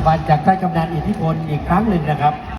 ยางวัลจากท่านกำนันอิทธิพลอีกครั้งหนึ่งนะครับ